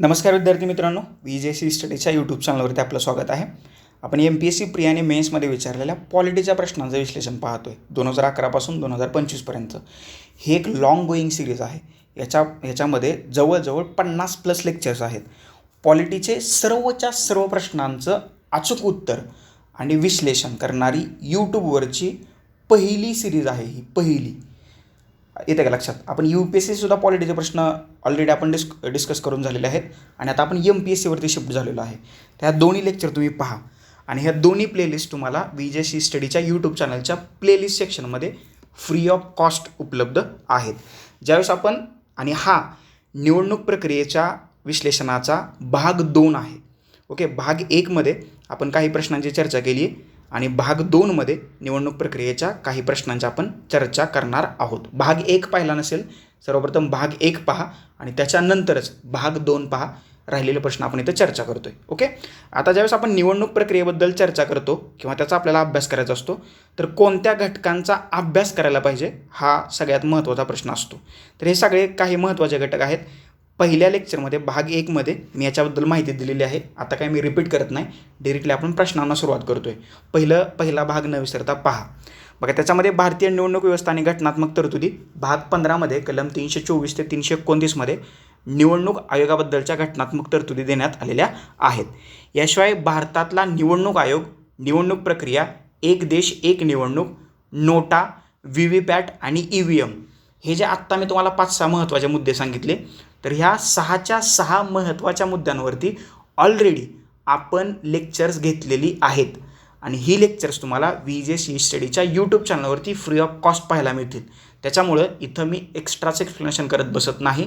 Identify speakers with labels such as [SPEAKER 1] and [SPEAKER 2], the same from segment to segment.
[SPEAKER 1] नमस्कार विद्यार्थी मित्रांनो वी जे सी स्टडीच्या यूट्यूब चॅनलवरती आपलं स्वागत आहे. आपण M P S C pre आणि मेन्समध्ये विचारलेल्या पॉलिटीच्या प्रश्नांचं विश्लेषण पाहतो आहे दोन हजार अकरापासून दोन हजार पंचवीसपर्यंत ही एक लाँग गोईंग सिरीज आहे. याच्या याच्यामध्ये जवळजवळ पन्नास प्लस लेक्चर्स आहेत. पॉलिटीचे सर्वच्या सर्व प्रश्नांचं अचूक उत्तर आणि विश्लेषण करणारी यूट्यूबवरची पहिली सिरीज आहे ही पहिली. येते का लक्षात? आपण यू पी एस सीसुद्धा पॉलिटीचे प्रश्न ऑलरेडी आपण डिस्क डिस्कस करून झालेले आहेत. आणि आता आपण एम पी एस सीवरती शिफ्ट झालेलो आहे. त्या दोन्ही लेक्चर तुम्ही पहा. आणि ह्या दोन्ही प्लेलिस्ट तुम्हाला व्ही जे सी स्टडीच्या यूट्यूब चॅनलच्या प्लेलिस्ट सेक्शनमध्ये फ्री ऑफ कॉस्ट उपलब्ध आहेत. ज्यावेळेस आपण आणि हा निवडणूक प्रक्रियेच्या विश्लेषणाचा भाग दोन आहे. ओके? भाग एकमध्ये आपण काही प्रश्नांची चर्चा केली आहे आणि भाग दोनमध्ये निवडणूक प्रक्रियेच्या काही प्रश्नांची आपण चर्चा करणार आहोत. भाग एक पाहिला नसेल सर्वप्रथम भाग एक पहा आणि त्याच्यानंतरच भाग दोन पहा. राहिलेले प्रश्न आपण इथं चर्चा करतोय. ओके? आता ज्यावेळेस आपण निवडणूक प्रक्रियेबद्दल चर्चा करतो किंवा त्याचा आपल्याला अभ्यास करायचा असतो तर कोणत्या घटकांचा अभ्यास करायला पाहिजे हा सगळ्यात महत्त्वाचा प्रश्न असतो. तर हे सगळे काही महत्त्वाचे घटक आहेत. पहिल्या लेक्चरमध्ये भाग एकमध्ये मी याच्याबद्दल माहिती दिलेली आहे. आता काय मी रिपीट करत नाही. डिरेक्टली आपण प्रश्नांना सुरुवात करतो आहे पहिलं पहिला भाग न विसरता पहा. बघा त्याच्यामध्ये भारतीय निवडणूक व्यवस्था आणि घटनात्मक तरतुदी भाग पंधरामध्ये कलम तीनशे चोवीस ते तीनशे एकोणतीसमध्ये निवडणूक आयोगाबद्दलच्या घटनात्मक तरतुदी देण्यात आलेल्या आहेत. याशिवाय भारतातला निवडणूक आयोग निवडणूक प्रक्रिया एक देश एक निवडणूक नोटा व्ही व्ही पॅट आणि ई व्ही एम हे जे आत्ता मी तुम्हाला पाच सहा महत्त्वाचे मुद्दे सांगितले तर ह्या सहाच्या सहा महत्त्वाच्या मुद्द्यांवरती ऑलरेडी आपण लेक्चर्स घेतलेली आहेत. आणि ही लेक्चर्स तुम्हाला व्ही जे सी स्टडीच्या यूट्यूब चॅनलवरती फ्री ऑफ कॉस्ट पाहायला मिळतील. त्याच्यामुळं इथं मी एक्स्ट्राचं एक्सप्लेनेशन करत बसत नाही.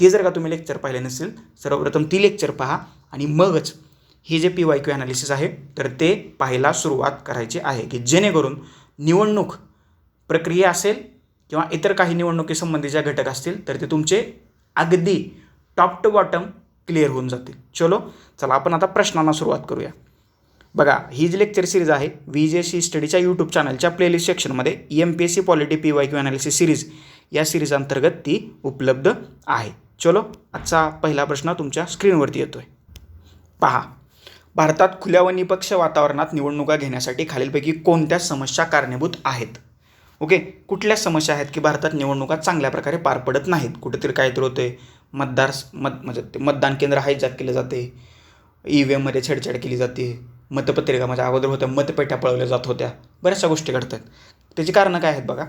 [SPEAKER 1] ते जर का तुम्ही लेक्चर पाहिले नसेल सर्वप्रथम ती लेक्चर पहा आणि मगच हे J P Y Q analysis आहे तर ते पाहायला सुरुवात करायची आहे की जेणेकरून निवडणूक प्रक्रिया असेल किंवा इतर काही निवडणुकीसंबंधी ज्या घटक असतील तर ते तुमचे अगदी टॉप टू बॉटम क्लिअर होऊन जातील चलो चला आपण आता प्रश्नांना सुरुवात करूया. बघा ही जी लेक्चर सिरीज आहे व्ही जे सी स्टडीच्या यूट्यूब चॅनलच्या प्लेलिस्ट सेक्शनमध्ये M P S C polity P Y Q analysis series या सिरीज अंतर्गत ती उपलब्ध आहे. चलो आजचा पहिला प्रश्न तुमच्या स्क्रीनवरती येतो आहे पहा भारतात खुल्या व निपक्ष वातावरणात निवडणुका घेण्यासाठी खालीलपैकी कोणत्या समस्या कारणीभूत आहेत? ओके कुठल्या समस्या आहेत की भारतात निवडणुका चांगल्या प्रकारे पार पडत नाहीत? कुठेतरी काहीतरी होते मतदार मत म्हणजे ते मतदान केंद्र हायजॅक केलं जाते. ई व्ही एममध्ये छेडछाड केली जाते. मतपत्रिका म्हणजे अगोदर होत्या मतपेट्या पळवल्या जात होत्या. बऱ्याचशा गोष्टी घडतात. त्याची कारणं काय आहेत बघा?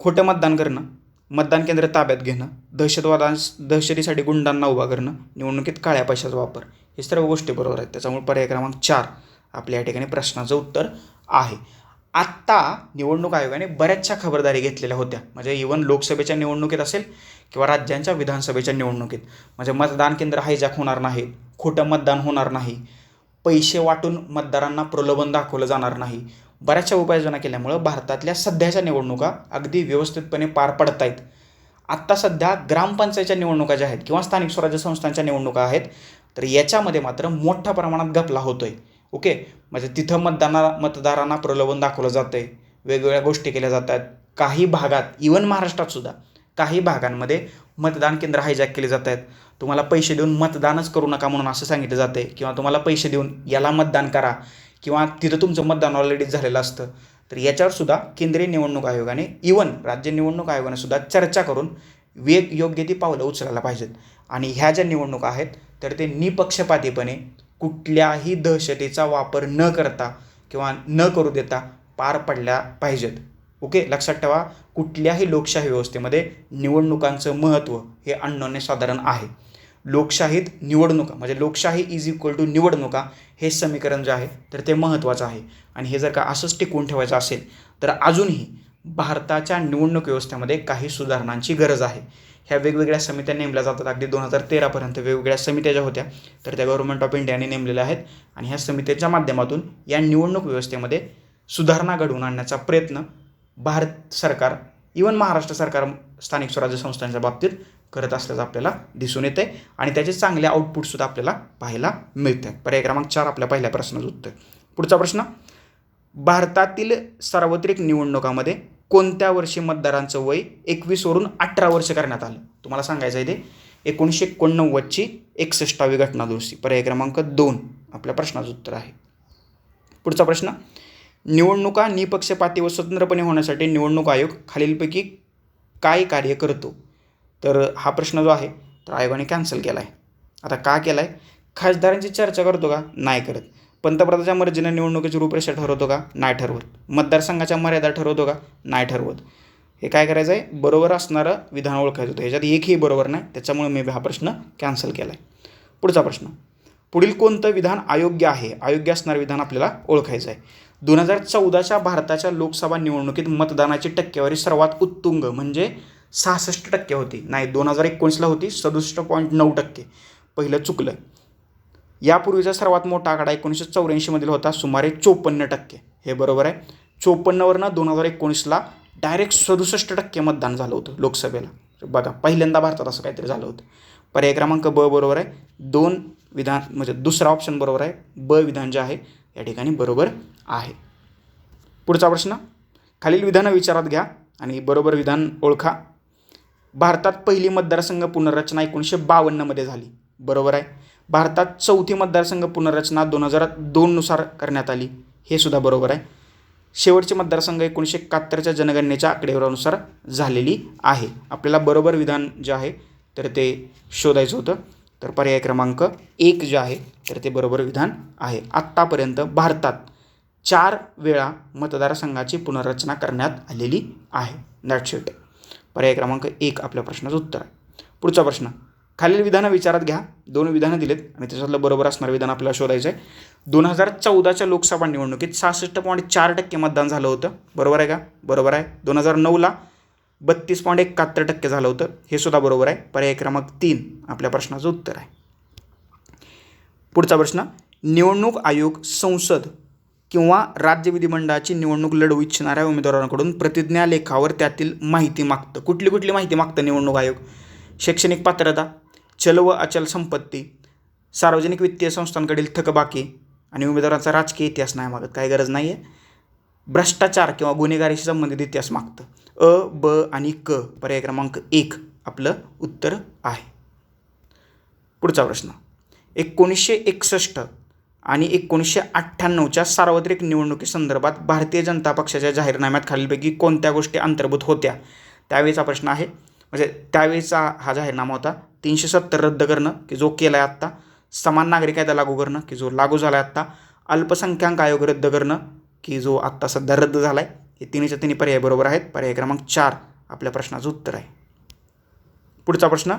[SPEAKER 1] खोटं मतदान करणं मतदान केंद्र ताब्यात घेणं दहशतवादांस दहशतीसाठी गुंडांना उभा करणं निवडणुकीत काळ्या पैशाचा वापर हे सर्व गोष्टी बरोबर आहेत. त्याच्यामुळे पर्याय क्रमांक चार आपल्या या ठिकाणी प्रश्नाचं उत्तर आहे. आत्ता निवडणूक आयोगाने बऱ्याचशा खबरदारी घेतलेल्या होत्या. म्हणजे इवन लोकसभेच्या निवडणुकीत असेल किंवा राज्यांच्या विधानसभेच्या निवडणुकीत. म्हणजे मतदान केंद्र हायजॅक होणार नाही खोटं मतदान होणार नाही पैसे वाटून मतदारांना प्रलोभन दाखवलं जाणार नाही. बऱ्याचशा उपाययोजना केल्यामुळं भारतातल्या सध्याच्या निवडणुका अगदी व्यवस्थितपणे पार पडत आहेत आत्ता सध्या ग्रामपंचायतच्या निवडणुका ज्या आहेत किंवा स्थानिक स्वराज्य संस्थांच्या निवडणुका आहेत तर याच्यामध्ये मात्र मोठ्या प्रमाणात गपला होतो आहे ओके? म्हणजे तिथं मतदाना मतदारांना प्रलोभन दाखवलं जातं आहे वेगवेगळ्या गोष्टी केल्या जातात. काही भागात इवन महाराष्ट्रात सुद्धा काही भागांमध्ये मतदान केंद्र हायजॅक केले जात आहेत तुम्हाला पैसे देऊन मतदानच करू नका म्हणून असं सांगितलं जातं आहे किंवा तुम्हाला पैसे देऊन याला मतदान करा. किंवा तिथं तुमचं मतदान ऑलरेडी झालेलं असतं. तर याच्यावर सुद्धा केंद्रीय निवडणूक आयोगाने इवन राज्य निवडणूक आयोगाने सुद्धा चर्चा करून वेग योग्य ती पावलं उचलायला पाहिजेत. आणि ह्या ज्या निवडणुका आहेत तर ते निपक्षपातीपणे कुठल्याही दहशतीचा वापर न करता किंवा न करू देता पार पडल्या पाहिजेत. ओके लक्षात ठेवा कुठल्याही लोकशाही व्यवस्थेमध्ये निवडणुकांचं महत्त्व हे अनन्य साधारण आहे. लोकशाहीत निवडणुका म्हणजे लोकशाही इज इक्वल टू निवडणुका हे समीकरण जे आहे तर ते महत्त्वाचं आहे. आणि हे जर का असंच टिकवून ठेवायचं असेल तर अजूनही भारताच्या निवडणूक व्यवस्थेमध्ये काही सुधारणांची गरज आहे. ह्या वेगवेगळ्या समित्या नेमल्या जातात. अगदी दोन हजार तेरापर्यंत वेगवेगळ्या समित्या ज्या होत्या तर त्या गव्हर्नमेंट ऑफ इंडियाने नेमलेल्या आहेत. आणि ह्या समित्याच्या माध्यमातून या निवडणूक व्यवस्थेमध्ये सुधारणा घडवून आणण्याचा प्रयत्न भारत सरकार इवन महाराष्ट्र सरकार स्थानिक स्वराज्य संस्थांच्या बाबतीत करत असल्याचं आपल्याला दिसून येते आणि त्याचे चांगले आउटपुटसुद्धा आपल्याला पाहायला मिळते पर्याय क्रमांक चार आपल्या पहिल्या प्रश्नाचं उत्तर. पुढचा प्रश्न भारतातील सार्वत्रिक निवडणुकामध्ये कोणत्या वर्षी मतदारांचं वय एकवीसवरून अठरा वर्ष करण्यात आलं? तुम्हाला सांगायचं आहे ते एकोणीसशे एकोणनव्वदची एकसष्टावी घटना दुरुस्ती पर्याय क्रमांक दोन. आपल्या प्रश्नाचं उत्तर आहे. पुढचा प्रश्न. निवडणुका निपक्षपाती व स्वतंत्रपणे होण्यासाठी निवडणूक आयोग खालीलपैकी काय कार्य करतो? तर हा प्रश्न जो आहे तर आयोगाने कॅन्सल केला आहे आता का केला आहे खासदारांची चर्चा करतो का? नाही करत. पंतप्रधानाच्या मर्जीने निवडणुकीची रूपरेषा ठरवतो का? नाही ठरवत. मतदारसंघाच्या मर्यादा ठरवतो का? नाही ठरवत. हे काय करायचं आहे? बरोबर असणारं विधान ओळखायचं होतं. ह्याच्यात एकही बरोबर नाही. त्याच्यामुळे मी हा प्रश्न कॅन्सल केला आहे पुढचा प्रश्न. पुढील कोणतं विधान अयोग्य आहे? अयोग्य असणारं विधान आपल्याला ओळखायचं आहे. दोन हजार चौदाच्या भारताच्या लोकसभा निवडणुकीत मतदानाची टक्केवारी सर्वात उत्तुंग म्हणजे सहासष्ट टक्के होती. नाही दोन हजार एकोणीसला होती. सदुसष्ट पॉईंट नऊ टक्के. पहिलं चुकलं यापूर्वीचा सर्वात मोठा आकडा एकोणीसशे चौऱ्याऐंशीमधील होता सुमारे चोपन्न टक्के. हे बरोबर आहे. चोपन्नवरनं दोन हजार एकोणीसला डायरेक्ट सदुसष्ट टक्के मतदान झालं होतं लोकसभेला. बघा पहिल्यांदा भारतात असं काहीतरी झालं होतं. पर्याय क्रमांक ब बरोबर आहे. दोन विधान म्हणजे दुसरा ऑप्शन बरोबर आहे. ब विधान जे आहे या ठिकाणी बरोबर आहे. पुढचा प्रश्न. खालील विधानं विचारात घ्या आणि बरोबर विधान ओळखा. भारतात पहिली मतदारसंघ पुनर्रचना एकोणीसशे बावन्नमध्ये झाली. बरोबर आहे. भारतात चौथी मतदारसंघ पुनर्रचना दोन हजार दोननुसार करण्यात आली. हे सुद्धा बरोबर आहे. शेवटचे मतदारसंघ एकोणीसशे एकाहत्तरच्या जनगणनेच्या आकडेवारानुसार झालेली आहे. आपल्याला बरोबर विधान जे आहे तर ते शोधायचं होतं. तर पर्याय क्रमांक एक जे आहे तर ते बरोबर विधान आहे. आत्तापर्यंत भारतात चार वेळा मतदारसंघाची पुनर्रचना करण्यात आलेली आहे. दॅट शेट पर्याय क्रमांक एक आपल्या प्रश्नाचं उत्तर आहे. पुढचा प्रश्न. खालील विधानं विचारात घ्या. दोन विधानं दिलेत. आणि त्याच्यातलं बरोबर असणारं विधान आपल्याला शोधायचं आहे दोन हजार चौदाच्या लोकसभा निवडणुकीत सहासष्ट पॉईंट चार टक्के मतदान झालं होतं. बरोबर आहे का? बरोबर आहे. दोन हजार नऊला बत्तीस पॉईंट एकाहत्तर टक्के झालं होतं. हे सुद्धा बरोबर आहे. पर्याय क्रमांक तीन आपल्या प्रश्नाचं उत्तर आहे. पुढचा प्रश्न निवडणूक आयोग संसद किंवा राज्य विधिमंडळाची निवडणूक लढवू इच्छिणाऱ्या उमेदवारांकडून प्रतिज्ञालेखावर त्यातील माहिती मागतं. कुठली कुठली माहिती मागतं निवडणूक आयोग? शैक्षणिक पात्रता चल व अचल संपत्ती सार्वजनिक वित्तीय संस्थांकडील थकबाकी आणि उमेदवारांचा राजकीय इतिहास नाही मागत काही गरज नाही आहे भ्रष्टाचार किंवा गुन्हेगारीशी संबंधित इतिहास मागतं. अ ब आणि क पर्याय क्रमांक एक आपलं उत्तर आहे. पुढचा प्रश्न. एकोणीसशे एकसष्ट आणि एकोणीसशे अठ्ठ्याण्णवच्या सार्वत्रिक निवडणुकीसंदर्भात भारतीय जनता पक्षाच्या जाहीरनाम्यात खालीलपैकी कोणत्या गोष्टी अंतर्भूत होत्या? त्यावेळीचा प्रश्न आहे. म्हणजे त्यावेळेचा हा जाहीरनामा होता तीनशे सत्तर रद्द करणं की जो केला आहे आत्ता समान नागरिक कायदा लागू करणं की जो लागू झाला आहे आत्ता अल्पसंख्याक आयोग रद्द करणं की जो आत्ता सध्या रद्द झाला आहे हे तिन्हीच्या तिन्ही पर्याय बरोबर आहेत. पर्याय क्रमांक चार आपल्या प्रश्नाचं उत्तर आहे. पुढचा प्रश्न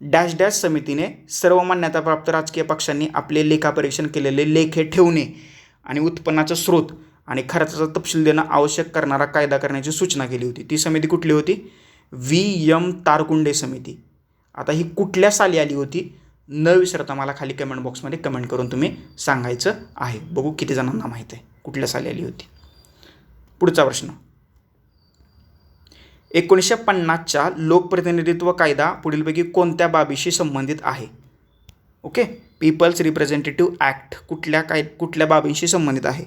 [SPEAKER 1] डॅश डॅश समितीने सर्व मान्यताप्राप्त राजकीय पक्षांनी आपले लेखापरीक्षण केलेले लेखे ठेवणे आणि उत्पन्नाचा स्रोत आणि खर्चाचा तपशील देणं आवश्यक करणारा कायदा करण्याची सूचना केली होती. ती समिती कुठली होती? व्ही. यम. तारकुंडे समिती. आता ही कुठल्या साली आली होती? न विसरता मला खाली कमेंट बॉक्समध्ये कमेंट करून तुम्ही सांगायचं आहे. बघू किती जणांना माहीत आहे. कुठल्या साली आली होती? पुढचा प्रश्न. एकोणीसशे पन्नासच्या लोकप्रतिनिधित्व कायदा पुढीलपैकी कोणत्या बाबीशी संबंधित आहे? ओके? पीपल्स रिप्रेझेंटेटिव्ह ॲक्ट कुठल्या काय कुठल्या बाबींशी संबंधित आहे?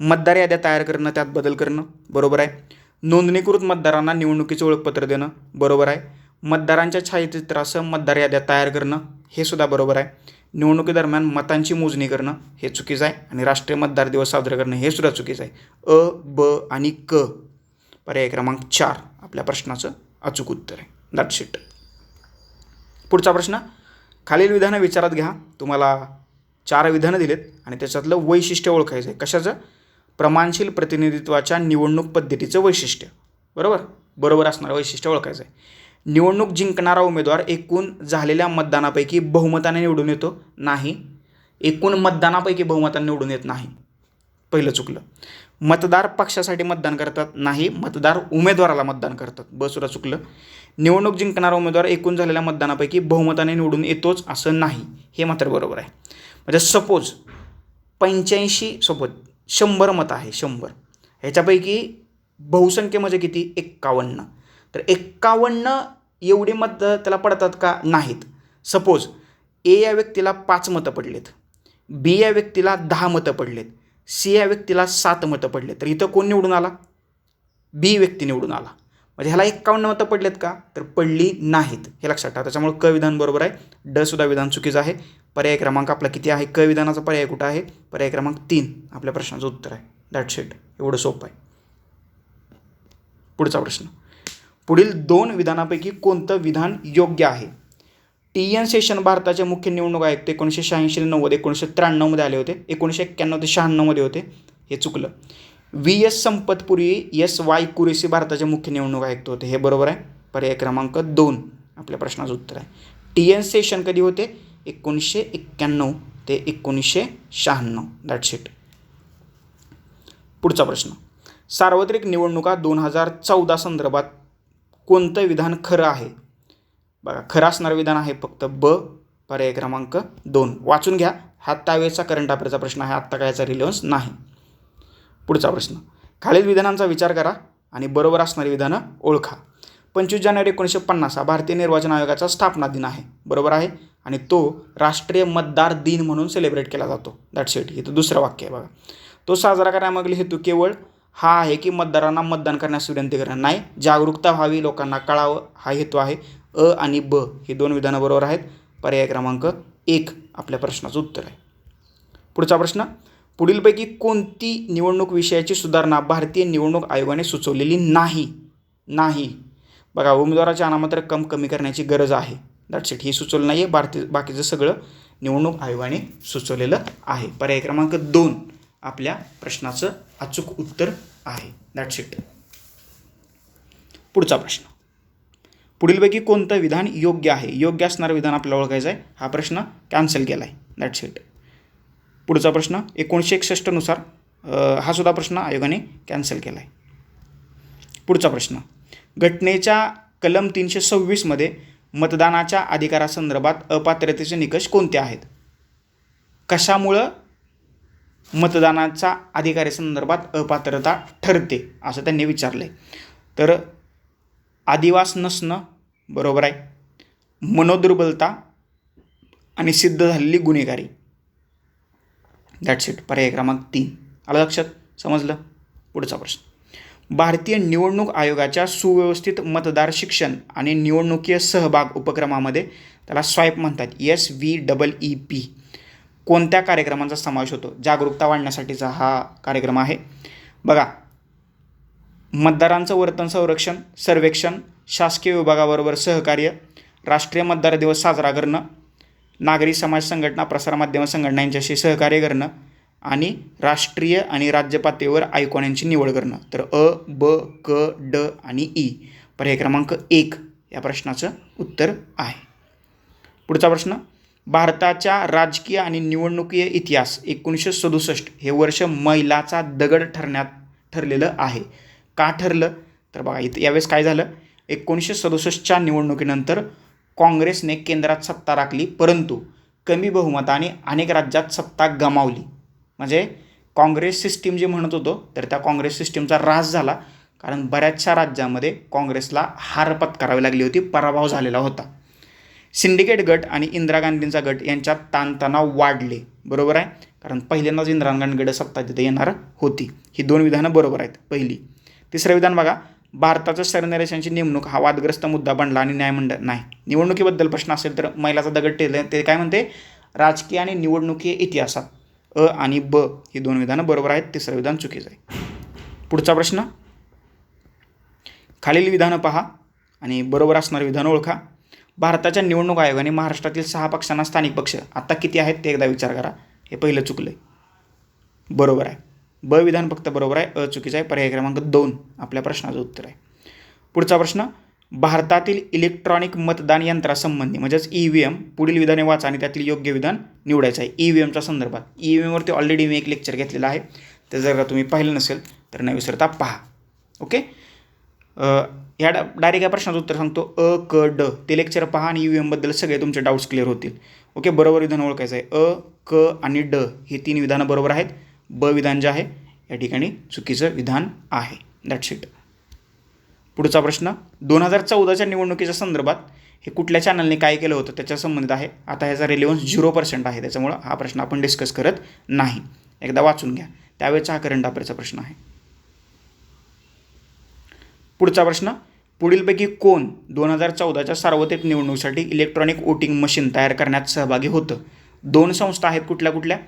[SPEAKER 1] मतदार याद्या तयार करणं त्यात बदल करणं. बरोबर आहे? नोंदणीकृत मतदारांना निवडणुकीचे ओळखपत्र देणं बरोबर आहे. मतदारांच्या छायाचित्रासह मतदार याद्या तयार करणं हे सुद्धा बरोबर आहे. निवडणुकीदरम्यान मतांची मोजणी करणं हे चुकीचं आहे. आणि राष्ट्रीय मतदार दिवस साजरा करणं हे सुद्धा चुकीचं आहे. अ ब आणि क. पर्याय क्रमांक चार आपल्या प्रश्नाचं अचूक उत्तर आहे. दॅट शिट पुढचा प्रश्न खालील विधानं विचारात घ्या. तुम्हाला चार विधानं दिलेत आणि त्याच्यातलं वैशिष्ट्य ओळखायचं आहे. कशाचं? प्रमाणशील प्रतिनिधित्वाच्या निवडणूक पद्धतीचं वैशिष्ट्य. बरोबर? बरोबर असणारं वैशिष्ट्य ओळखायचं आहे निवडणूक जिंकणारा उमेदवार एकूण झालेल्या मतदानापैकी बहुमताने निवडून येतो? नाही. एकूण मतदानापैकी बहुमताने निवडून येत नाही. पहिलं चुकलं. मतदार पक्षासाठी मतदान करतात? नाही. मतदार उमेदवाराला मतदान करतात. बसुरा चुकलं. निवडणूक जिंकणारा उमेदवार एकूण झालेल्या मतदानापैकी बहुमताने निवडून येतोच असं नाही. हे मात्र बरोबर आहे. म्हणजे सपोज पंच्याऐंशी सपोज शंभर मतं आहे शंभर. ह्याच्यापैकी बहुसंख्य म्हणजे किती? एक्कावन्न. तर एक्कावन्न एवढी मतं त्याला पडतात का? नाहीत. सपोज ए या व्यक्तीला पाच मतं पडलेत. बी या व्यक्तीला दहा मतं पडलेत. सी या व्यक्तीला सात मतं पडले तर इथं कोण निवडून आला? बी व्यक्ती निवडून आला. म्हणजे ह्याला एक्कावन्न मतं पडलेत का? तर पडली नाहीत. हे लक्षात ठेवा. त्याच्यामुळे क विधान बरोबर आहे. ड सुद्धा विधान चुकीचं आहे. पर्याय क्रमांक आपला किती आहे? क विधानाचा पर्याय कुठं आहे? पर्याय क्रमांक तीन आपल्या प्रश्नाचं उत्तर आहे. दॅट शेट एवढं सोपं आहे. पुढचा प्रश्न. पुढील दोन विधानापैकी कोणतं विधान योग्य आहे? टी एन सेशन भारताचे मुख्य निवडणूक आयुक्त एकोणीसशे शहाऐंशी नव्वद एकोणीसशे त्र्याण्णवमध्ये आले होते. एकोणीसशे एक्क्याण्णव ते शहाण्णवमध्ये होते. हे चुकलं. V S संपतपुरी S Y Quraishi भारताचे मुख्य निवडणूक आयुक्त होते. हे बरोबर आहे? पर्याय क्रमांक दोन आपल्या प्रश्नाचं उत्तर आहे. टी एन सेशन कधी होते? एकोणीसशे एक्क्याण्णव ते एकोणीसशे शहाण्णव. दॅट शीट पुढचा प्रश्न. सार्वत्रिक निवडणुका दोन हजार चौदा संदर्भात कोणतं विधान खरं आहे? बघा खरं असणारं विधान आहे फक्त ब पर्याय क्रमांक दोन. वाचून घ्या. हा त्यावेळेचा करंट अफेअरचा प्रश्न आहे. आत्ता कायचा रिलेवन्स नाही. पुढचा प्रश्न. खालील विधानांचा विचार करा आणि बरोबर असणारी विधानं ओळखा. पंचवीस जानेवारी एकोणीसशे पन्नास हा भारतीय निर्वाचन आयोगाचा स्थापना दिन आहे. बरोबर आहे? आणि तो राष्ट्रीय मतदार दिन म्हणून सेलिब्रेट केला जातो. दॅट्स इट इथं दुसरं वाक्य आहे बघा. तो साजरा करण्यामागील हेतू केवळ हा आहे की मतदारांना मतदान करण्यास विनंती करणं. नाही जागरूकता व्हावी लोकांना कळावं हा हेतू आहे. अ आणि ब ही दोन विधानं बरोबर आहेत. पर्याय क्रमांक एक आपल्या प्रश्नाचं उत्तर आहे. पुढचा प्रश्न. पुढीलपैकी कोणती निवडणूक विषयाची सुधारणा भारतीय निवडणूक आयोगाने सुचवलेली नाही? नाही. बघा उमेदवाराची अनामत कम कमी करण्याची गरज आहे. दॅट्स इट ही सुचवलं नाही आहे भारतीय बाकीचं सगळं निवडणूक आयोगाने सुचवलेलं आहे. पर्याय क्रमांक दोन आपल्या प्रश्नाचं अचूक उत्तर आहे. दॅट्स इट पुढचा प्रश्न. पुढीलपैकी कोणतं विधान योग्य आहे? योग्य असणारं विधान आपल्याला ओळखायचं आहे हा प्रश्न कॅन्सल केला आहे दॅट्स इट पुढचा प्रश्न एकोणीसशे एकसष्टनुसार हा सुद्धा प्रश्न आयोगाने कॅन्सल केला आहे पुढचा प्रश्न घटनेच्या कलम तीनशे सव्वीसमध्ये मतदानाच्या अधिकारासंदर्भात अपात्रतेचे निकष कोणते आहेत? कशामुळं मतदानाच्या अधिकारासंदर्भात अपात्रता ठरते असं त्यांनी विचारलं आहे तर आदिवास नसणं बरोबर आहे. मनोदुर्बलता आणि सिद्ध झालेली गुन्हेगारी. दॅट्स इट पर्याय क्रमांक तीन. आलं लक्षात? समजलं? पुढचा प्रश्न. भारतीय निवडणूक आयोगाच्या सुव्यवस्थित मतदार शिक्षण आणि निवडणुकीय सहभाग उपक्रमामध्ये त्याला स्वाईप म्हणतात. S V double E P कोणत्या कार्यक्रमांचा समावेश होतो? जागरूकता वाढण्यासाठीचा हा कार्यक्रम आहे. बघा. मतदारांचं वर्तन संरक्षण सर्वेक्षण शासकीय विभागाबरोबर सहकार्य राष्ट्रीय मतदार दिवस साजरा करणं नागरी समाज संघटना प्रसारमाध्यम संघटना यांच्याशी सहकार्य करणं आणि राष्ट्रीय आणि राज्य पातळीवर आयकॉन निवड करणं. तर अ ब क ड आणि ई पर्याय क्रमांक एक या प्रश्नाचं उत्तर आहे. पुढचा प्रश्न भारताच्या राजकीय आणि निवडणुकीय इतिहास एकोणीसशे सदुसष्ट हे वर्ष मैलाचा दगड ठरण्यात ठरलेलं आहे. का ठरलं? तर बघा इथं यावेळेस काय झालं? एकोणीसशे सदुसष्टच्या निवडणुकीनंतर काँग्रेसने केंद्रात सत्ता राखली परंतु कमी बहुमताने अनेक राज्यात सत्ता गमावली. म्हणजे काँग्रेस सिस्टीम जे म्हणत होतो तर त्या काँग्रेस सिस्टीमचा ऱ्हास झाला. कारण बऱ्याचशा राज्यामध्ये काँग्रेसला हार पत्करावी लागली होती पराभव झालेला होता. सिंडिकेट गट आणि इंदिरा गांधींचा गट यांच्यात ताणतणाव वाढले. बरोबर आहे? कारण पहिल्यांदाच इंदिरा गांधी सत्ता तिथे येणार होती. ही दोन विधानं बरोबर आहेत. पहिली. तिसरं विधान बघा. भारताचं सरन्यायाधीशांची नेमणूक हा वादग्रस्त मुद्दा बनला आणि न्यायमंडळ नाही. निवडणुकीबद्दल प्रश्न असेल तर महिलाचा दगड टेल ते काय म्हणते? राजकीय आणि निवडणुकीय इतिहासात अ आणि ब ही दोन विधानं बरोबर आहेत तिसरं विधान चुकीचं आहे. पुढचा प्रश्न. खालील विधानं पहा आणि बरोबर असणारे विधान ओळखा. भारताच्या निवडणूक आयोगाने महाराष्ट्रातील सहा पक्षांना स्थानिक पक्ष आत्ता किती आहेत ते एकदा विचार करा. हे पहिलं चुकलं आहे बरोबर आहे. ब विधान फक्त बरोबर आहे अ चुकीचं आहे पर्याय क्रमांक दोन आपल्या प्रश्नाचं उत्तर आहे. पुढचा प्रश्न भारतातील इलेक्ट्रॉनिक मतदान यंत्रासंबंधी म्हणजेच ई व्ही एम पुढील विधाने वाचा आणि त्यातील योग्य विधान निवडायचं आहे. ई व्ही एमच्या संदर्भात ई व्ही एमवरती ऑलरेडी मी एक लेक्चर घेतलेलं आहे. ते जर का तुम्ही पाहिलं नसेल तर न विसरता पहा. ओके? ह्या डायरेक्ट या प्रश्नाचं उत्तर सांगतो. अ क ड. ते लेक्चर पहा आणि यू एमबद्दल सगळे तुमचे डाऊट्स क्लिअर होतील. ओके? बरोबर विधान ओळखायचं आहे. अ क आणि ड ही तीन विधानं बरोबर आहेत. ब विधान जे आहे या ठिकाणी चुकीचं विधान आहे. दॅट्स इट पुढचा प्रश्न दोन हजार चौदाच्या निवडणुकीच्या संदर्भात हे कुठल्या चॅनलने काय केलं होतं त्याच्या संबंधित आहे. आता ह्याचा रिलेवन्स झिरो पर्सेंट आहे त्याच्यामुळं हा प्रश्न आपण डिस्कस करत नाही. एकदा वाचून घ्या. त्यावेळेचा हा करंट अफेअरचा प्रश्न आहे. पुढचा प्रश्न पुढीलपैकी कोण दोन हजार चौदाच्या सार्वत्रिक निवडणुकीसाठी इलेक्ट्रॉनिक वोटिंग मशीन तयार करण्यात सहभागी होतं? दोन संस्था आहेत कुठल्या कुठल्या?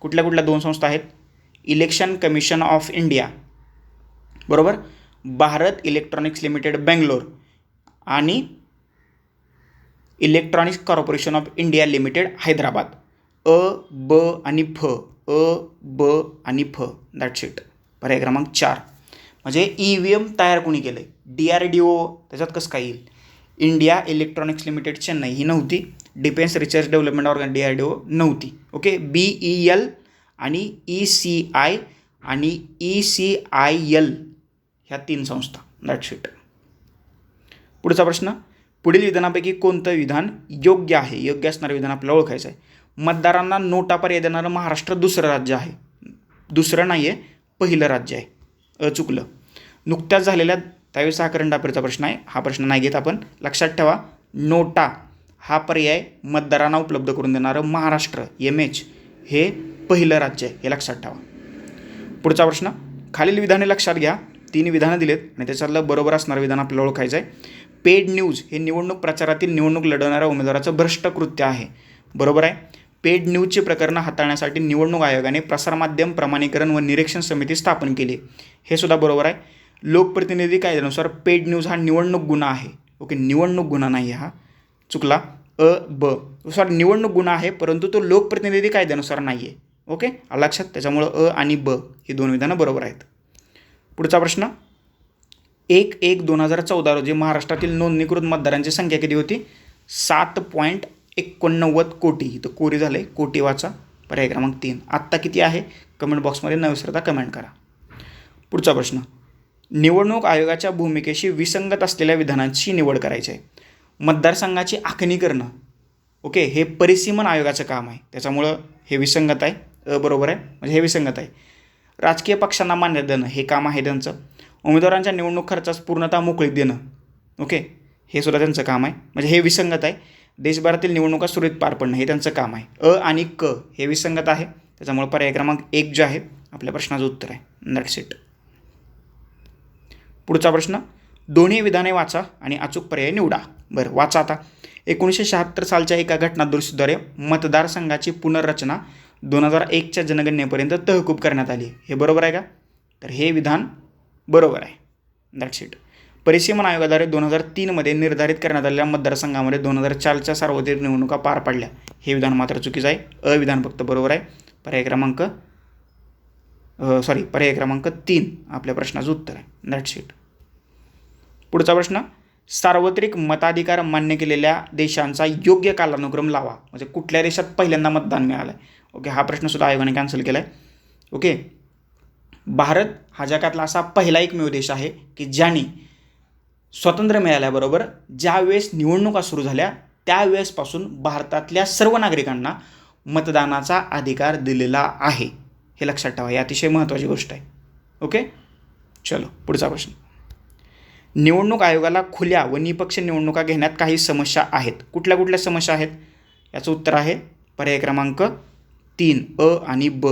[SPEAKER 1] कुठल्या कुठल्या दोन संस्था आहेत? Election Commission of India. बरोबर? Bharat Electronics Limited Bangalore. आणि Electronics Corporation of India Limited Hyderabad. अ ब आणि फ. अ ब आणि फ. दॅट्स इट पर्याय क्रमांक चार. म्हणजे ई व्ही एम तयार कोणी केलं आहे डी आर डी ओ. त्याच्यात कसं काय येईल? India Electronics Limited Chennai. ही नव्हती. Defence Research Development organ D R D O नव्हती. ओके? बी ई एल आणि ई सी आय आणि ई सी आय एल ह्या तीन संस्था. दॅट्स इट पुढचा प्रश्न. पुढील विधानापैकी कोणतं विधान योग्य आहे? योग्य असणारं विधान आपल्याला ओळखायचं आहे मतदारांना नोटा पर्याय देणारं महाराष्ट्र दुसरं राज्य आहे. दुसरं नाही आहे पहिलं राज्य आहे. अ चुकलं नुकत्याच झालेल्या त्यावेळी हा करंट प्रश्न आहे. हा प्रश्न नाही घेत आपण. लक्षात ठेवा नोटा हा पर्याय मतदारांना उपलब्ध करून देणारं महाराष्ट्र एम एच हे पहिलं राज्य आहे हे लक्षात ठेवा. पुढचा प्रश्न खालील विधाने लक्षात घ्या. तीन विधानं दिलेत आणि त्याच्यातलं बरोबर असणारं विधान आपल्याला ओळखायचं आहे पेड न्यूज हे निवडणूक प्रचारातील निवडणूक लढवणाऱ्या उमेदवाराचं भ्रष्ट कृत्य आहे. बरोबर आहे? पेड न्यूजची प्रकरणं हाताळण्यासाठी निवडणूक आयोगाने प्रसारमाध्यम प्रमाणीकरण व निरीक्षण समिती स्थापन केली. हे सुद्धा बरोबर आहे. लोकप्रतिनिधी कायद्यानुसार पेड न्यूज हा निवडणूक गुन्हा आहे. ओके निवडणूक गुन्हा नाही आहे हा. चुकला? अ ब. सॉरी निवडणूक गुन्हा आहे परंतु तो लोकप्रतिनिधी कायद्यानुसार नाही आहे ओके? लक्षात? त्याच्यामुळं अ आणि ब ही दोन विधानं बरोबर आहेत. पुढचा प्रश्न. एक एक दोन हजार चौदा रोजी महाराष्ट्रातील नोंदणीकृत मतदारांची संख्या किती होती? सात पॉईंट एकोणनव्वद कोटी. इथं कोरी झालं आहे कोटी वाचा. पर्याय क्रमांक तीन. आत्ता किती आहे? कमेंट बॉक्समध्ये न विसरता कमेंट करा. पुढचा प्रश्न. निवडणूक आयोगाच्या भूमिकेशी विसंगत असलेल्या विधानांची निवड करायची आहे. मतदारसंघाची आखणी करणं. ओके? हे परिसीमन आयोगाचं काम आहे. त्याच्यामुळं हे विसंगत आहे. बरोबर आहे. म्हणजे हे विसंगत आहे. राजकीय पक्षांना मान्यता देणं हे काम आहे त्यांचं. उमेदवारांच्या निवडणूक खर्चास पूर्णतः मोकळीक देणं. ओके? हे सुद्धा त्यांचं काम आहे. म्हणजे हे विसंगत आहे. देशभरातील निवडणुका सुरळीत पार पडणं हे त्यांचं काम आहे. अ आणि क हे विसंगत आहे. त्याच्यामुळे पर्याय क्रमांक एक जो आहे आपल्या प्रश्नाचं उत्तर आहे. नट इट पुढचा प्रश्न दोन्ही विधाने वाचा आणि अचूक पर्याय निवडा. बरं वाचा आता. एकोणीसशे शहात्तर सालच्या एका घटनादुरुस्तीद्वारे मतदारसंघाची पुनर्रचना दोन हजार एकच्या जनगणनेपर्यंत तहकूब करण्यात आली. हे बरोबर आहे का? तर हे विधान बरोबर आहे. दॅट्स इट परिसीमन आयोगाद्वारे दोन हजार तीनमध्ये निर्धारित करण्यात आलेल्या मतदारसंघामध्ये दोन हजार चारच्या सार्वत्रिक निवडणुका पार पडल्या. हे विधान मात्र चुकीचं आहे. अविधान फक्त बरोबर आहे. पर्याय क्रमांक सॉरी पर्याय क्रमांक तीन आपल्या प्रश्नाचं उत्तर आहे. दॅट्स इट पुढचा प्रश्न सार्वत्रिक मताधिकार मान्य केलेल्या देशांचा योग्य कालानुक्रम लावा. म्हणजे कुठल्या देशात पहिल्यांदा मतदान मिळालं आहे ओके हा प्रश्नसुद्धा आयोगाने कॅन्सल केला आहे ओके भारत हा जगातला असा पहिला एकमेव देश आहे की ज्याने स्वातंत्र्य मिळाल्याबरोबर ज्यावेळेस निवडणुका सुरू झाल्या त्यावेळेसपासून भारतातल्या सर्व नागरिकांना मतदानाचा अधिकार दिलेला आहे. हे लक्षात ठेवा ही अतिशय महत्त्वाची गोष्ट आहे. ओके चलो पुढचा प्रश्न. निवडणूक आयोगाला खुल्या व निपक्ष निवडणुका घेण्यात काही समस्या आहेत. कुठल्या कुठल्या समस्या आहेत? याचं उत्तर आहे पर्याय क्रमांक तीन अ आणि ब.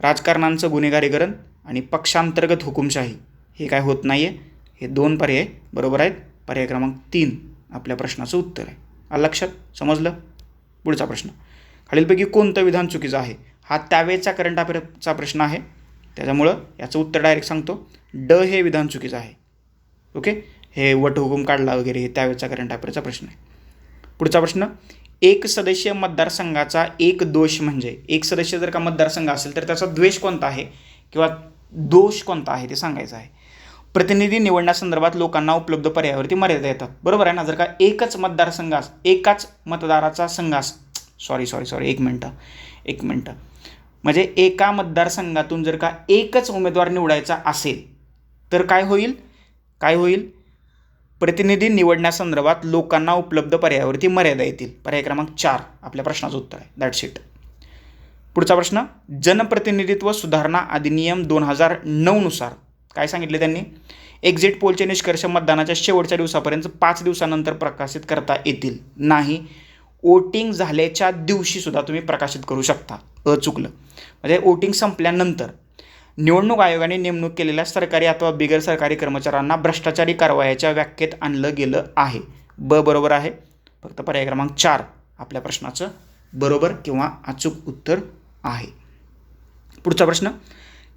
[SPEAKER 1] राजकारणांचं गुन्हेगारीकरण आणि पक्षांतर्गत हुकुमशाही. हे काय होत नाही आहे हे दोन पर्याय बरोबर आहेत. पर्याय क्रमांक तीन आपल्या प्रश्नाचं उत्तर आहे. आलं लक्षात? समजलं? पुढचा प्रश्न. खालीलपैकी कोणतं विधान चुकीचं आहे? हा त्यावेळेचा करंट अफेअरचा प्रश्न आहे. त्याच्यामुळं याचं उत्तर डायरेक्ट सांगतो. ड हे विधान चुकीचं आहे. ओके? हे वटहुकूम काढला वगैरे हे त्यावेळेचा करंट अफेअरचा प्रश्न आहे. पुढचा प्रश्न. एक सदस्य मतदारसंघाचा एक दोष म्हणजे एक सदस्य जर का मतदारसंघ असेल तर त्याचा द्वेष कोणता आहे? किंवा दोष कोणता आहे? ते सांगायचं आहे. प्रतिनिधी निवडण्यासंदर्भात लोकांना उपलब्ध पर्यायावरती मर्यादा येतात. बरोबर आहे ना? जर का एकच मतदारसंघ अस एकाच मतदाराचा संघ अस सॉरी सॉरी सॉरी एक मिनटं एक मिनटं. म्हणजे एका मतदारसंघातून जर का एकच उमेदवार निवडायचा असेल तर काय होईल? काय होईल? प्रतिनिधी निवडण्यासंदर्भात लोकांना उपलब्ध पर्यायावरती मर्यादा येतील. पर्याय क्रमांक चार आपल्या प्रश्नाचं उत्तर आहे. दॅट्स इट पुढचा प्रश्न जनप्रतिनिधित्व सुधारणा अधिनियम दोन हजार नऊनुसार काय सांगितले त्यांनी? एक्झिट पोलचे निष्कर्ष मतदानाच्या शेवटच्या दिवसापर्यंत पाच दिवसानंतर प्रकाशित करता येतील. नाही वोटिंग झाल्याच्या दिवशीसुद्धा तुम्ही प्रकाशित करू शकता. अचुकलं. म्हणजे वोटिंग संपल्यानंतर. निवडणूक आयोगाने नेमणूक केलेल्या सरकारी अथवा बिगर सरकारी कर्मचाऱ्यांना भ्रष्टाचारी कारवायाच्या व्याख्येत आणलं गेलं आहे. ब बरोबर आहे. फक्त पर्याय क्रमांक चार आपल्या प्रश्नाचं बरोबर किंवा अचूक उत्तर आहे. पुढचा प्रश्न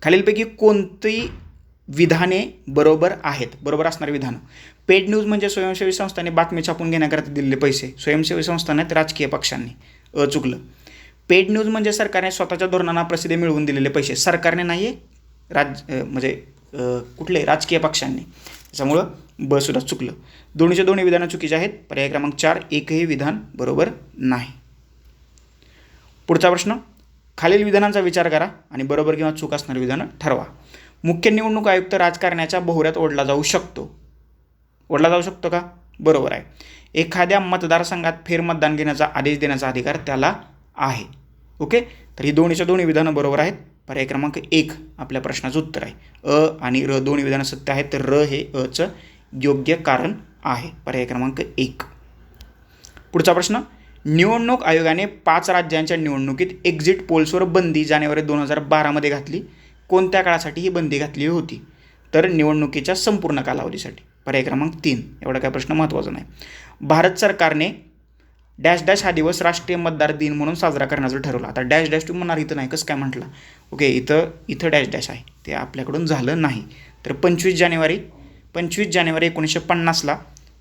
[SPEAKER 1] खालीलपैकी कोणती विधाने बरोबर आहेत? बरोबर असणारी विधानं. पेड न्यूज म्हणजे स्वयंसेवी संस्थांनी बातमी छापून घेण्याकरता दिलेले पैसे. स्वयंसेवी संस्था राजकीय पक्षांनी. अ चुकलं पेड न्यूज म्हणजे सरकारने स्वतःच्या धोरणांना प्रसिद्धी मिळवून दिलेले पैसे. सरकारने नाही आहे राज म्हणजे कुठले राजकीय पक्षांनी. त्याच्यामुळं ब सुद्धा चुकलं. दोन्हीचे दोन्ही विधानं चुकीचे आहेत. पर्याय क्रमांक चार एकही विधान बरोबर नाही. पुढचा प्रश्न खालील विधानांचा विचार करा आणि बरोबर किंवा चूक असणारी विधानं ठरवा. मुख्य निवडणूक आयुक्त राजकारण्याच्या बहुऱ्यात ओढला जाऊ शकतो. ओढला जाऊ शकतो का? बरोबर आहे. एखाद्या मतदारसंघात फेरमतदान घेण्याचा आदेश देण्याचा अधिकार त्याला आहे. ओके? तर ही दोन्हीच्या दोन्ही विधानं बरोबर आहेत. पर्याय क्रमांक एक आपल्या प्रश्नाचं उत्तर आहे. अ आणि र दोन विधानं सत्य आहेत तर र हे अचं योग्य कारण आहे. पर्याय क्रमांक एक. पुढचा प्रश्न. निवडणूक आयोगाने पाच राज्यांच्या निवडणुकीत एक्झिट पोल्सवर बंदी जानेवारी दोन हजार बारामध्ये घातली. कोणत्या काळासाठी ही बंदी घातली होती? तर निवडणुकीच्या संपूर्ण कालावधीसाठी. पर्याय क्रमांक तीन. एवढा काय प्रश्न महत्त्वाचा नाही. भारत सरकारने डॅश डॅश हा दिवस राष्ट्रीय मतदार दिन म्हणून साजरा करण्याचं ठरवलं. आता डॅश डॅश तू म्हणणार इथं नाही कसं काय म्हटलं? ओके इथं इथं डॅश डॅश आहे. ते आपल्याकडून झालं नाही. तर पंचवीस जानेवारी पंचवीस जानेवारी एकोणीसशे पन्नासला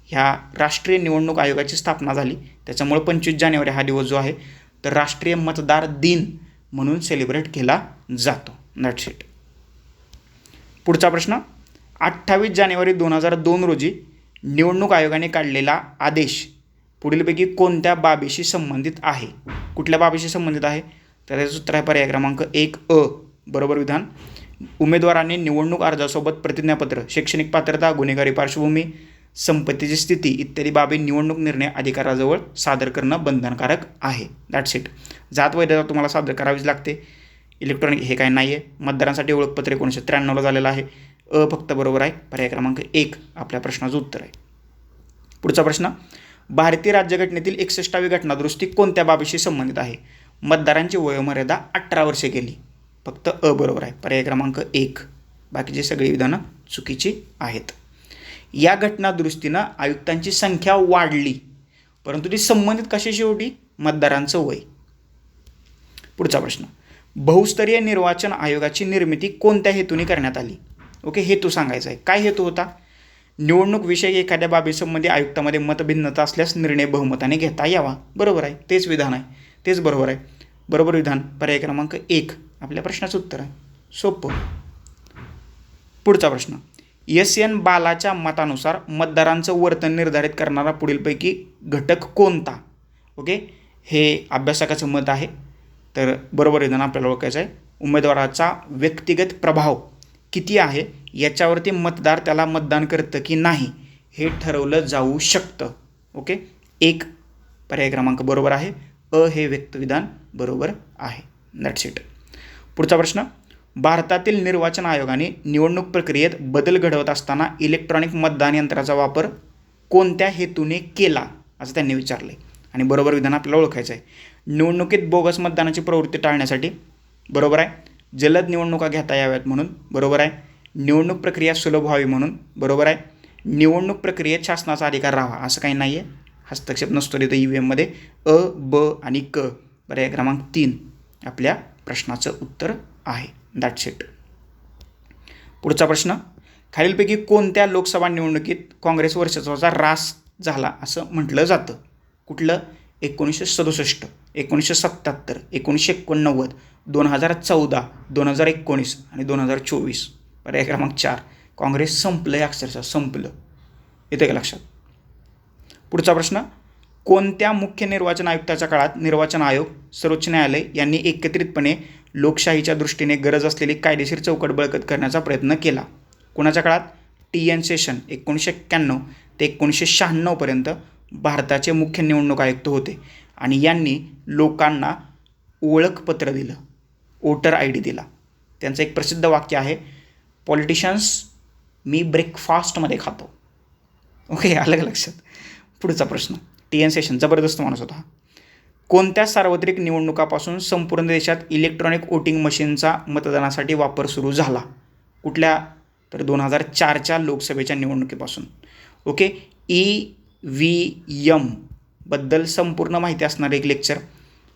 [SPEAKER 1] ह्या राष्ट्रीय निवडणूक आयोगाची स्थापना झाली. त्याच्यामुळे पंचवीस जानेवारी हा दिवस जो आहे तर राष्ट्रीय मतदार दिन म्हणून सेलिब्रेट केला जातो. दॅट्स इट पुढचा प्रश्न अठ्ठावीस जानेवारी दोन हजार दोन रोजी निवडणूक आयोगाने काढलेला आदेश पुढीलपैकी कोणत्या बाबीशी संबंधित आहे? कुठल्या बाबीशी संबंधित आहे? तर त्याचं उत्तर आहे पर्याय क्रमांक एक अ. बरोबर विधान. उमेदवारांनी निवडणूक अर्जासोबत प्रतिज्ञापत्र शैक्षणिक पात्रता गुन्हेगारी पार्श्वभूमी संपत्तीची स्थिती इत्यादी बाबी निवडणूक निर्णय अधिकाराजवळ सादर करणं बंधनकारक आहे. दॅट्स इट जात वैधता तुम्हाला सादर करावीच लागते. इलेक्ट्रॉनिक हे काय नाही आहे मतदारांसाठी ओळखपत्र एकोणीसशे त्र्याण्णवला झालेलं आहे. अ फक्त बरोबर आहे. पर्याय क्रमांक एक. आपल्या प्रश्नाचं उत्तर आहे. पुढचा प्रश्न. भारतीय राज्यघटनेतील एकसष्टावी घटनादुरुस्ती कोणत्या बाबीशी संबंधित आहे? मतदारांची वयोमर्यादा अठरा वर्षे केली फक्त अ बरोबर आहे. पर्याय क्रमांक एक. बाकीची सगळी विधानं चुकीची आहेत. या घटनादुरुस्तीनं आयुक्तांची संख्या वाढली. परंतु ती संबंधित कशाशी होती मतदारांचं वय. पुढचा प्रश्न. बहुस्तरीय निर्वाचन आयोगाची निर्मिती कोणत्या हेतूने करण्यात आली? ओके हेतू सांगायचा आहे. काय हेतू होता? निवडणूक विषयक एखाद्या बाबीसंबंधी आयुक्तामध्ये मतभिन्नता असल्यास निर्णय बहुमताने घेता यावा. बरोबर आहे. तेच विधान आहे. तेच बरोबर आहे. बरोबर विधान. पर्याय क्रमांक एक. आपल्या प्रश्नाचं उत्तर आहे. सोपं. पुढचा प्रश्न. एस. एन. बालाच्या मतानुसार मतदारांचं वर्तन निर्धारित करणारा पुढीलपैकी घटक कोणता? ओके? हे अभ्यासकाचं मत आहे. तर बरोबर विधान आपल्याला ओळखायचं आहे. उमेदवाराचा व्यक्तिगत प्रभाव किती आहे? याच्यावरती मतदार त्याला मतदान करतं की नाही हे ठरवलं जाऊ शकतं. ओके? एक पर्याय क्रमांक बरोबर आहे. अ हे व्यक्तविधान बरोबर आहे. दॅट्स इट पुढचा प्रश्न. भारतातील निर्वाचन आयोगाने निवडणूक प्रक्रियेत बदल घडवत असताना इलेक्ट्रॉनिक मतदान यंत्राचा वापर कोणत्या हेतूने केला असं त्यांनी विचारलं आहे आणि बरोबर विधान आपल्याला ओळखायचं आहे निवडणुकीत बोगस मतदानाची प्रवृत्ती टाळण्यासाठी बरोबर आहे. जलद निवडणुका घेता याव्यात म्हणून बरोबर आहे. निवडणूक प्रक्रिया सुलभ व्हावी म्हणून बरोबर आहे? निवडणूक प्रक्रियेत शासनाचा अधिकार राहावा असं काही नाही आहे हस्तक्षेप नसतो तिथं ई व्ही एममध्ये अ ब आणि क पर्याय क्रमांक तीन आपल्या प्रश्नाचं उत्तर आहे. दॅट्स इट पुढचा प्रश्न खालीलपैकी कोणत्या लोकसभा निवडणुकीत काँग्रेस वर्चस्वाचा ऱ्हास झाला असं म्हटलं जातं? कुठलं? एकोणीसशे सदुसष्ट एकोणीसशे सत्त्याहत्तर एकोणीसशे एकोणनव्वद दोन हजार चौदा दोन हजार एकोणीस आणि दोन हजार चोवीस. पर्याय क्रमांक चार. काँग्रेस संपलं आहे अक्षरशः संपलं. येतं का लक्षात? पुढचा प्रश्न. कोणत्या मुख्य निर्वाचन आयुक्ताच्या काळात निर्वाचन आयोग सर्वोच्च न्यायालय यांनी एकत्रितपणे लोकशाहीच्या दृष्टीने गरज असलेली कायदेशीर चौकट बळकट करण्याचा प्रयत्न केला? कोणाच्या काळात? टी एन सेशन एकोणीसशे एक्क्याण्णव ते एकोणीसशे शहाण्णवपर्यंत भारताचे मुख्य निवडणूक आयुक्त होते आणि यांनी लोकांना ओळखपत्र दिलं वोटर आय डी दिला. त्यांचं एक प्रसिद्ध वाक्य आहे पॉलिटिशियन्स मी ब्रेकफास्टमध्ये खातो. ओके अलग लक्षात? पुढचा प्रश्न. टी एन सेशन जबरदस्त माणूस होता कोणत्या सार्वत्रिक निवडणुकापासून संपूर्ण देशात इलेक्ट्रॉनिक वोटिंग मशीनचा मतदानासाठी वापर सुरू झाला? कुठल्या? तर दोन हजार चारच्या लोकसभेच्या निवडणुकीपासून. ओके ई व्ही यमबद्दल संपूर्ण माहिती असणारं एक लेक्चर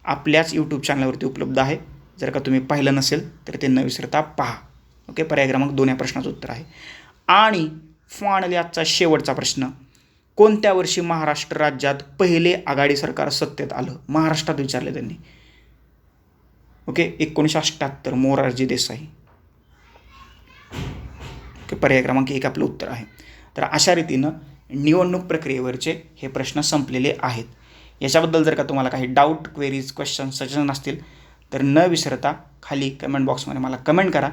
[SPEAKER 1] आपल्याच यूट्यूब चॅनलवरती उपलब्ध आहे. जर का तुम्ही पाहिलं नसेल तर ते न विसरता पहा. ओके पर्याय क्रमांक दोन या प्रश्नाचं उत्तर आहे. आणि फायनली आजचा शेवटचा प्रश्न. कोणत्या वर्षी महाराष्ट्र राज्यात पहिले आघाडी सरकार सत्तेत आलं? महाराष्ट्रात विचारले त्यांनी. ओके एकोणीसशे अठ्ठ्याहत्तर मोरारजी देसाई. ओके पर्याय क्रमांक एक आपलं उत्तर आहे. तर अशा रीतीनं निवडणूक प्रक्रियेवरचे हे प्रश्न संपलेले आहेत. याच्याबद्दल जर का तुम्हाला काही डाऊट क्वेरीज क्वेश्चन सजेशन असतील तर न विसरता खाली कमेंट बॉक्समध्ये मला कमेंट करा.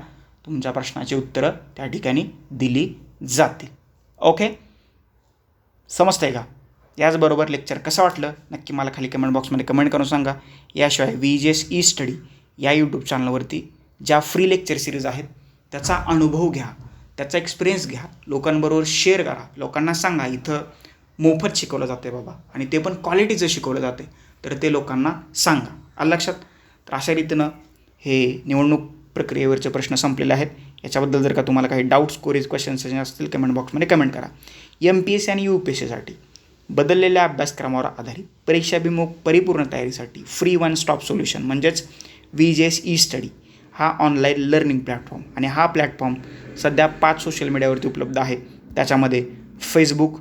[SPEAKER 1] तुमच्या प्रश्नाची उत्तरं त्या ठिकाणी दिली जातील. ओके समजतंय का? याचबरोबर लेक्चर कसं वाटलं? नक्की मला खाली कमेंट बॉक्समध्ये कमेंट करून सांगा. याशिवाय V G S E study या यूट्यूब चॅनलवरती ज्या फ्री लेक्चर सिरीज आहेत त्याचा अनुभव घ्या. त्याचा एक्सपिरियन्स घ्या. लोकांबरोबर शेअर करा. लोकांना सांगा इथं मोफत शिकवलं जाते बाबा. आणि ते पण क्वालिटीचं शिकवलं जाते तर ते लोकांना सांगा. आलं लक्षात? तर अशा रीतीनं हे निवडणूक प्रक्रियेवरचे प्रश्न संपलेले आहेत. याच्याबद्दल जर का तुम्हाला काही डाऊट्स कोरीज क्वेश्चन्स असतील कमेंट बॉक्समध्ये कमेंट करा. एम पी एस सी आणि यू पी एस सीसाठी बदललेल्या अभ्यासक्रमावर आधारित परीक्षाभिमुख परिपूर्ण तयारीसाठी फ्री वन स्टॉप सोल्युशन म्हणजेच V J S E study हा ऑनलाईन लर्निंग प्लॅटफॉर्म आणि हा प्लॅटफॉर्म सध्या पाच सोशल मीडियावरती उपलब्ध आहे. त्याच्यामध्ये फेसबुक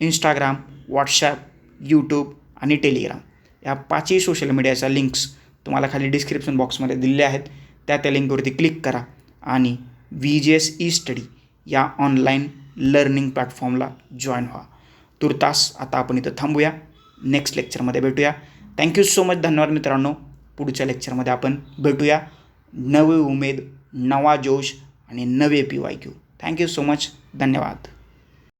[SPEAKER 1] इंस्टाग्राम व्हॉट्सॲप यूट्यूब आणि टेलिग्राम या पाचही सोशल मीडियाच्या लिंक्स तुम्हाला खाली डिस्क्रिप्शन बॉक्समध्ये दिलेल्या आहेत. त्या त्या लिंकवरती क्लिक करा आणि V G S E study या ऑनलाईन लर्निंग प्लॅटफॉर्मला जॉईन व्हा. तुर्तास आता आपण इथं थांबूया. नेक्स्ट लेक्चरमध्ये भेटूया. थँक्यू सो मच धन्यवाद मित्रांनो. पुढच्या लेक्चरमध्ये आपण भेटूया. नवी उमेद नवा जोश आणि नवे P Y Q thank you so much धन्यवाद.